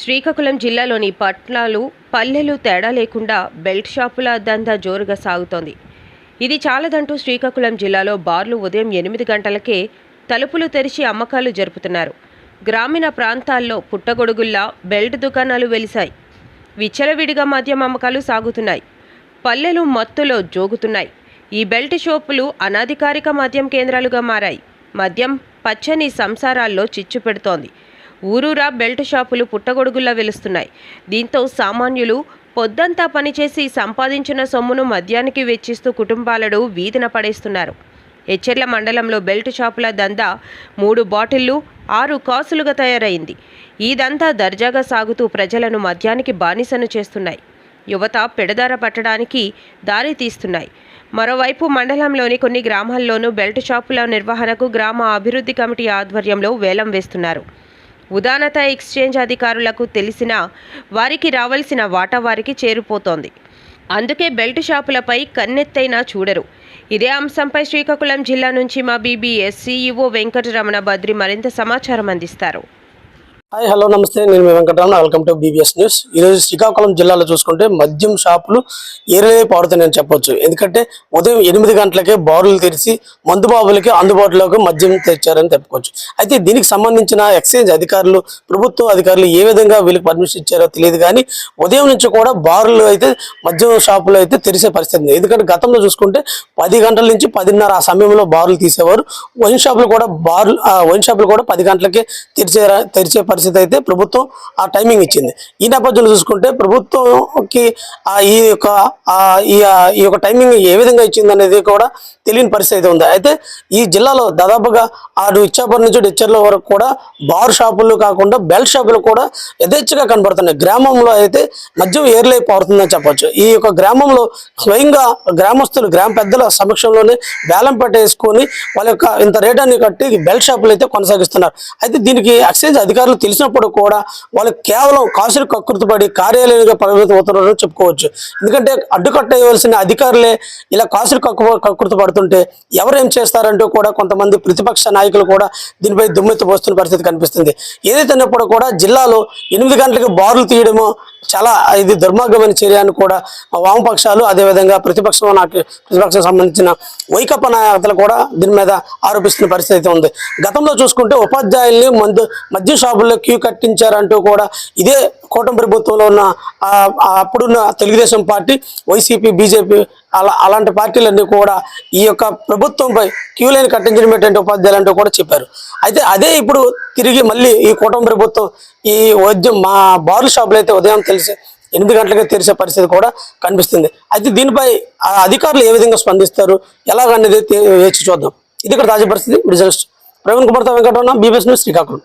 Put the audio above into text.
శ్రీకాకుళం జిల్లాలోని పట్టణాలు పల్లెలు తేడా లేకుండా బెల్ట్ షాపుల దందా జోరుగా సాగుతోంది. ఇది చాలదంటూ శ్రీకాకుళం జిల్లాలో బార్లు ఉదయం ఎనిమిది గంటలకే తలుపులు తెరిచి అమ్మకాలు జరుపుతున్నారు. గ్రామీణ ప్రాంతాల్లో పుట్టగొడుగుల్లా బెల్ట్ దుకాణాలు వెలిశాయి. విచ్చలవిడిగా మద్యం అమ్మకాలు సాగుతున్నాయి. పల్లెలు మత్తులో జోగుతున్నాయి. ఈ బెల్ట్ షాపులు అనధికారిక మద్యం కేంద్రాలుగా మారాయి. మద్యం పచ్చని సంసారాల్లో చిచ్చు పెడుతోంది. ఊరూరా బెల్ట్ షాపులు పుట్టగొడుగుల్లా వెలుస్తున్నాయి. దీంతో సామాన్యులు పొద్దంతా పనిచేసి సంపాదించిన సొమ్మును మద్యానికి వెచ్చిస్తూ కుటుంబాలను వీధిన పడేస్తున్నారు. ఎచ్చెర్ల మండలంలో బెల్ట్ షాపుల దందా మూడు బాటిళ్ళు ఆరు కాసులుగా తయారైంది. ఈ దందా దర్జాగా సాగుతూ ప్రజలను మద్యానికి బానిసను చేస్తున్నాయి. యువత పెడదార పట్టడానికి దారి తీస్తున్నాయి. మరోవైపు మండలంలోని కొన్ని గ్రామాల్లోనూ బెల్ట్ షాపుల నిర్వహణకు గ్రామ అభివృద్ధి కమిటీ ఆధ్వర్యంలో వేలం వేస్తున్నారు. ఉదానత ఎక్స్చేంజ్ అధికారులకు తెలిసిన వారికి రావాల్సిన వాటా వారికి చేరిపోతోంది. అందుకే బెల్ట్ షాపులపై కన్నెత్తైనా చూడరు. ఇదే అంశంపై శ్రీకాకుళం జిల్లా నుంచి మా బీబీఎస్ సీఈఓ వెంకటరమణ బద్రి మరింత సమాచారం అందిస్తారు. హాయ్ హలో నమస్తే. నేను మీ Venkataramana. Welcome to BBS news ఈరోజు శ్రీకాకుళం జిల్లాలో చూసుకుంటే మద్యం షాపులు ఏరే పాడుతున్నాయని చెప్పొచ్చు. ఎందుకంటే ఉదయం ఎనిమిది గంటలకే బారులు తెరిచి మందు బాబులకి అందుబాటులోకి మద్యం తెచ్చారని చెప్పుకోవచ్చు. అయితే దీనికి సంబంధించిన ఎక్స్చేంజ్ అధికారులు ప్రభుత్వ అధికారులు ఏ విధంగా వీళ్ళకి పర్మిషన్ ఇచ్చారో తెలియదు కానీ ఉదయం నుంచి కూడా బారులు అయితే మద్యం షాపులు అయితే తెరిసే పరిస్థితి ఉంది. ఎందుకంటే గతంలో చూసుకుంటే పది గంటల నుంచి పదిన్నర ఆ సమయంలో బారులు తీసేవారు. వైన్ షాపులు కూడా బార్లు ఆ వైన్ షాపులు కూడా పది గంటలకే తెరిచే తెరిచే పరిస్థితి అయితే ప్రభుత్వం ఆ టైమింగ్ ఇచ్చింది. ఈ నేపథ్యంలో చూసుకుంటే ప్రభుత్వంకి ఈ యొక్క ఈ యొక్క టైమింగ్ ఏ విధంగా ఇచ్చింది అనేది కూడా తెలియని పరిస్థితి అయితే ఉంది. అయితే ఈ జిల్లాలో దాదాపుగా ఆడు ఇచ్చాపురం నుంచి ఇచ్చర్ల వరకు కూడా బార్ షాపులు కాకుండా బెల్ట్ షాపులు కూడా యథేచ్ఛగా కనబడుతున్నాయి. గ్రామంలో అయితే మద్యం ఏర్లై పారుతుందని చెప్పొచ్చు. ఈ యొక్క గ్రామంలో స్వయంగా గ్రామస్తులు గ్రామ పెద్దల సమక్షంలోనే వేలం పెట్టేసుకొని వాళ్ళ యొక్క ఇంత రేటాన్ని కట్టి బెల్ట్ షాపులు అయితే కొనసాగిస్తున్నారు. అయితే దీనికి ఎక్సైజ్ అధికారులు తెలిసినప్పుడు కూడా వాళ్ళు కేవలం కాసులు కక్కుర్తిపడి కార్యాలయంగా పరిమితం అవుతున్నారని చెప్పుకోవచ్చు. ఎందుకంటే అడ్డుకట్టేయవలసిన అధికారులే ఇలా కాసులు కక్కు కక్కుర్తి పడుతుంటే ఎవరు ఏం చేస్తారంటూ కూడా కొంతమంది ప్రతిపక్ష నాయకులు కూడా దీనిపై దుమ్మెత్తి పోస్తున్న పరిస్థితి కనిపిస్తుంది. ఏదైతేనప్పుడు కూడా జిల్లాలో ఎనిమిది గంటలకు బారులు తీయడము చాలా ఇది దుర్మార్గమైన చర్య అని కూడా వామపక్షాలు అదేవిధంగా ప్రతిపక్షం నాకు ప్రతిపక్షం సంబంధించిన వైకప్ప నాయకులు కూడా దీని మీద ఆరోపిస్తున్న పరిస్థితి అయితే ఉంది. గతంలో చూసుకుంటే ఉపాధ్యాయుల్ని మందు మద్యం షాపుల్లో క్యూ కట్టించారంటూ కూడా ఇదే కూటమి ప్రభుత్వంలో ఉన్న అప్పుడున్న తెలుగుదేశం పార్టీ వైసీపీ బీజేపీ అలా అలాంటి పార్టీలన్నీ కూడా ఈ యొక్క ప్రభుత్వంపై క్యూ లైన్ కట్టించినటువంటి ఉపాధ్యాయులు అంటూ కూడా చెప్పారు. అయితే అదే ఇప్పుడు తిరిగి మళ్ళీ ఈ కూటమి ప్రభుత్వం ఈ వైద్యం మా బార్ల షాపులు అయితే ఉదయం తెలిసి ఎనిమిది గంటలకే తెరిచే పరిస్థితి కూడా కనిపిస్తుంది. అయితే దీనిపై ఆ అధికారులు ఏ విధంగా స్పందిస్తారు? ఎలాగనేది వేచి చూద్దాం. ఇది ఇక్కడ తాజా పరిస్థితి. జర్నలిస్ట్ ప్రవీణ్ కుమార్తో వెంకటరమణ బీబీఎస్ న్యూస్ శ్రీకాకుళం.